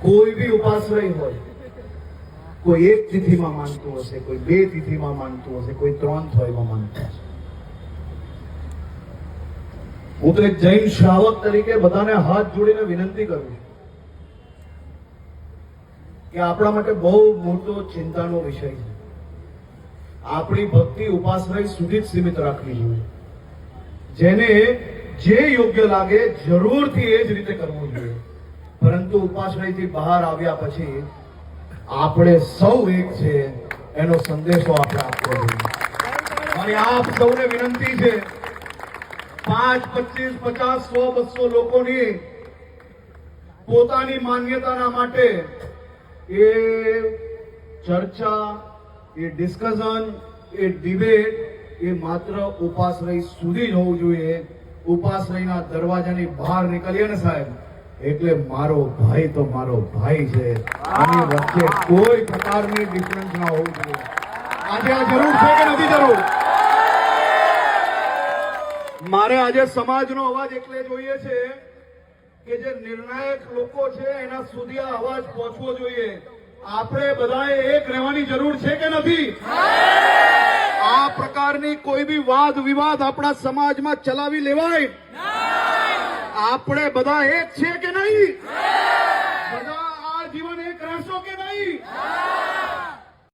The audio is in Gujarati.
કોઈ બી ઉપાશ્રય હોય. કોઈ એક તિથિમાં માનતું હશે, કોઈ બે તિથિમાં માનતું હશે, કોઈ ત્રણ થોયમાં માનતું હશે. હું તો એક જૈન શ્રાવક તરીકે બધાને હાથ જોડીને વિનંતી કરું છું કે આપણા માટે બહુ મોટો ચિંતાનો વિષય છે. આપણી ભક્તિ ઉપાશ્રય સુધી જ સીમિત રાખવી જોઈએ. જેને જે યોગ્ય લાગે જરૂરથી એ જ રીતે કરવું જોઈએ. પરંતુ ઉપાશ્રયથી બહાર આવ્યા પછી આપણે સૌ એક છે, એનો સંદેશો આપણે આપવો જોઈએ. અને આપ સૌને વિનંતી છે, પાંચ, પચીસ, પચાસ, સો, બસો લોકોની પોતાની માન્યતાના માટે એ ચર્ચા, એ ડિસ્કશન, એ ડિબેટ એ માત્ર ઉપાશ્રય સુધી જ હોવું જોઈએ. ઉપાશ્રયના દરવાજાની બહાર નીકળીએ ને સાહેબ. એટલે મારો ભાઈ તો મારો ભાઈ છે. આની વચ્ચે કોઈ પ્રકારની ડિફરન્સ ના હોવું જોઈએ. આજે આ જરૂર છે કે નથી જરૂર? મારે આજે સમાજનો અવાજ એટલે જોઈએ છે કે જે નિર્ણાયક લોકો છે, એના સુધી આ અવાજ પહોંચવો જોઈએ. આપણે બધાએ એક રહેવાની જરૂર છે કે નથી? આ પ્રકારની કોઈ બી વાદ વિવાદ આપણા સમાજમાં ચલાવી લેવાય? આપણે બધા એક છે કે નહીં? બધા આ જીવન એક રહેશો કે નહીં?